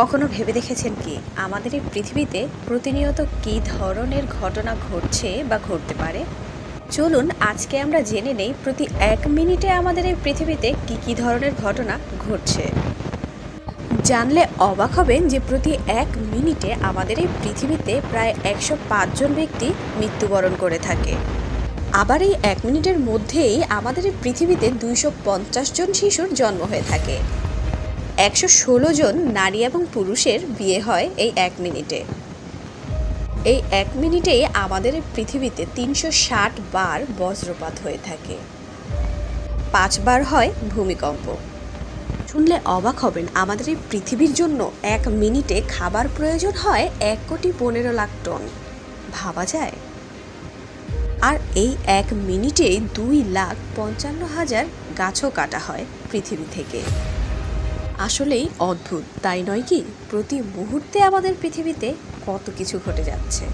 কখনো ভেবে দেখেছেন কি? আমাদের এই পৃথিবীতে প্রতিনিয়ত কী ধরনের ঘটনা ঘটছে বা ঘটতে পারে? চলুন, আজকে আমরা জেনে নেই প্রতি এক মিনিটে আমাদের এই পৃথিবীতে কী কী ধরনের ঘটনা ঘটছে। জানলে অবাক হবেন যে প্রতি এক মিনিটে আমাদের এই পৃথিবীতে প্রায় একশো জন ব্যক্তি মৃত্যুবরণ করে থাকে। আবার এই এক মিনিটের মধ্যেই আমাদের এই পৃথিবীতে দুইশো পঞ্চাশ জন শিশুর জন্ম হয়ে থাকে। একশো ষোলো জন নারী এবং পুরুষের বিয়ে হয় এই এক মিনিটে। এই এক মিনিটেই আমাদের পৃথিবীতে তিনশো ষাট বার বজ্রপাত হয়ে থাকে। পাঁচবার হয় ভূমিকম্প। শুনলে অবাক হবেন, আমাদের এই পৃথিবীর জন্য এক মিনিটে খাবার প্রয়োজন হয় এক কোটি পনেরো লাখ টন। ভাবা যায়? আর এই এক মিনিটেই দুই লাখ পঞ্চান্ন হাজার গাছও কাটা হয় পৃথিবী থেকে। আসলেই অদ্ভুত তাই নয় কি? প্রতি মুহূর্তে আমাদের পৃথিবীতে কত কিছু ঘটে যাচ্ছে।